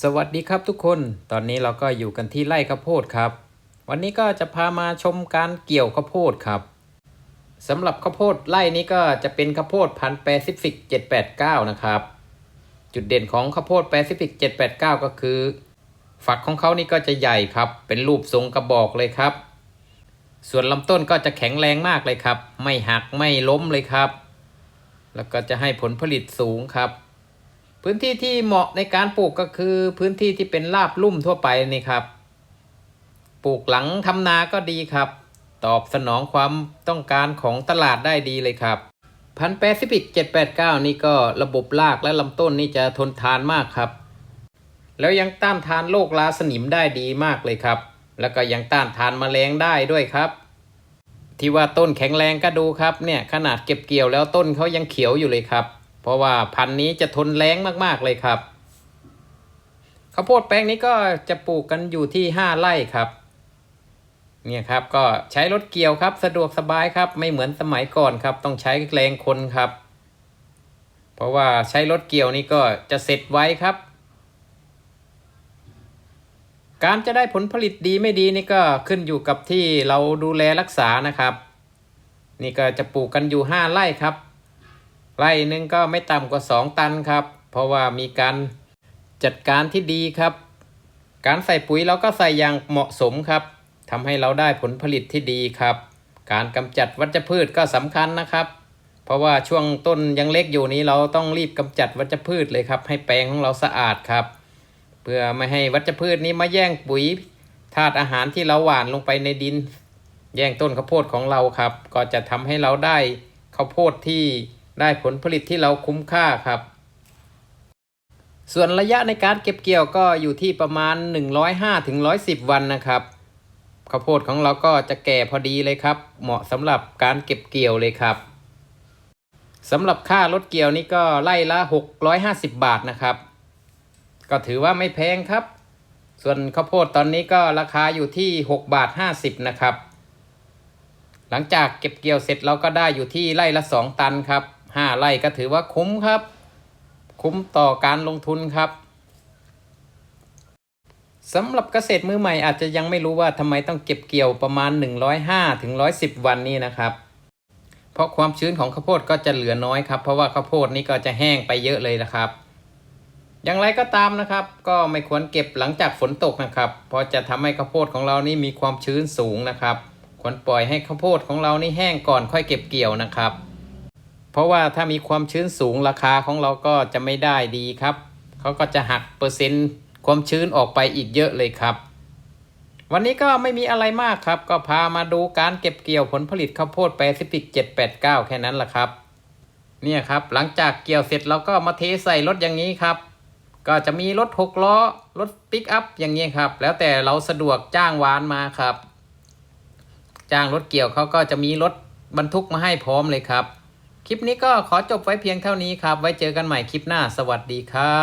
สวัสดีครับทุกคน ตอนนี้เราก็อยู่กันที่ไร่ข้าวโพดครับ วันนี้ก็จะพามาชมการเกี่ยวข้าวโพดครับสำหรับข้าวโพดไร่นี้ก็จะเป็นข้าวโพดพันธุ์แปซิฟิก789นะครับ จุดเด่นของข้าวโพดแปซิฟิก789ก็คือ ฝักของเขานี่ก็จะใหญ่ครับ เป็นรูปทรงกระบอกเลยครับ ส่วนลำต้นก็จะแข็งแรงมากเลยครับ ไม่หักไม่ล้มเลยครับ แล้วก็จะให้ผลผลิตสูงครับ พื้นที่ที่เหมาะในการปลูกก็คือพื้นที่ที่เป็นราบลุ่มทั่วไปนี่ครับ ปลูกหลังทำนาก็ดีครับ ตอบสนองความต้องการของตลาดได้ดีเลยครับพันแปซิฟิก789นี่ก็ระบบรากและลำต้นนี่จะทนทานมากครับ แล้วยังต้านทานโรคราสนิมได้ดีมากเลยครับ แล้วก็ยังต้านทานแมลงได้ด้วยครับ ที่ว่าต้นแข็งแรงก็ดูครับเนี่ยขนาดเก็บเกี่ยวแล้วต้นเขายังเขียวอยู่เลยครับ เพราะว่าพันธุ์นี้จะทนแรงมากๆเลยครับข้าวโพดแปลงนี้ก็จะปลูกกันอยู่ที่ห้าไร่ครับ เนี่ยครับก็ใช้รถเกี่ยวครับ สะดวกสบายครับ ไม่เหมือนสมัยก่อนครับ ต้องใช้แรงคนครับ เพราะว่าใช้รถเกี่ยวนี่ก็จะเสร็จไวครับ การจะได้ผลผลิตดีไม่ดีนี่ก็ขึ้นอยู่กับที่เราดูแลรักษานะครับ นี่ก็จะปลูกกันอยู่ห้าไร่ครับ ไร่หนึ่งก็ไม่ต่ำกว่า 2 ตันครับ เพราะว่ามีการจัดการที่ดีครับ การใส่ปุ๋ยเราก็ใส่อย่างเหมาะสมครับทำให้เราได้ผลผลิตที่ดีครับ การกำจัดวัชพืชก็สำคัญนะครับ เพราะว่าช่วงต้นยังเล็กอยู่นี้เราต้องรีบกำจัดวัชพืชเลยครับ ให้แปลงของเราสะอาดครับ เพื่อไม่ให้วัชพืชนี้มาแย่งปุ๋ยธาตุอาหารที่เราหว่านลงไปในดิน แย่งต้นข้าวโพดของเราครับ ก็จะทำให้เราได้ข้าวโพดที่ ได้ผลผลิตที่เราคุ้มค่าครับ ส่วนระยะในการเก็บเกี่ยวก็อยู่ที่ประมาณ 105ถึง110 วันนะครับข้าวโพดของเราก็จะแก่พอดีเลยครับ เหมาะสำหรับการเก็บเกี่ยวเลยครับสำหรับค่ารถเกี่ยวนี่ก็ไล่ละ 650 บาทนะครับ ก็ถือว่าไม่แพงครับ ส่วนข้าวโพดตอนนี้ก็ราคาอยู่ที่ 6 บาท 50 นะครับ หลังจากเก็บเกี่ยวเสร็จเราก็ได้อยู่ที่ไร่ละ 2 ตันครับ 5 ไร่ก็ถือว่าคุ้มครับ คุ้มต่อการลงทุนครับสำหรับเกษตรมือใหม่อาจจะยังไม่รู้ว่าทำไมต้องเก็บเกี่ยวประมาณ 105ถึง110 วันนี้นะครับ เพราะความชื้นของข้าวโพดก็จะเหลือน้อยครับ เพราะว่าข้าวโพดนี่ก็จะแห้งไปเยอะเลยนะครับ อย่างไรก็ตามนะครับ ก็ไม่ควรเก็บหลังจากฝนตกนะครับ เพราะจะทำให้ข้าวโพดของเรานี่มีความชื้นสูงนะครับ ควรปล่อยให้ข้าวโพดของเรานี่แห้งก่อนค่อยเก็บเกี่ยวนะครับ เพราะว่าถ้ามีความชื้นสูงราคาของเราก็จะไม่ได้ดีครับ เขาก็จะหักเปอร์เซ็นต์ความชื้นออกไปอีกเยอะเลยครับ วันนี้ก็ไม่มีอะไรมากครับ ก็พามาดูการเก็บเกี่ยวผลผลิตข้าวโพดแปซิฟิก789 แค่นั้นแหละครับ เนี่ยครับหลังจากเกี่ยวเสร็จเราก็มาเทใส่รถอย่างนี้ครับ ก็จะมีรถหกล้อรถปิกอัพอย่างนี้ครับ แล้วแต่เราสะดวกจ้างวานมาครับ จ้างรถเกี่ยวเขาก็จะมีรถบรรทุกมาให้พร้อมเลยครับ คลิปนี้ก็ขอจบไว้เพียงเท่านี้ครับ ไว้เจอกันใหม่คลิปหน้า สวัสดีครับ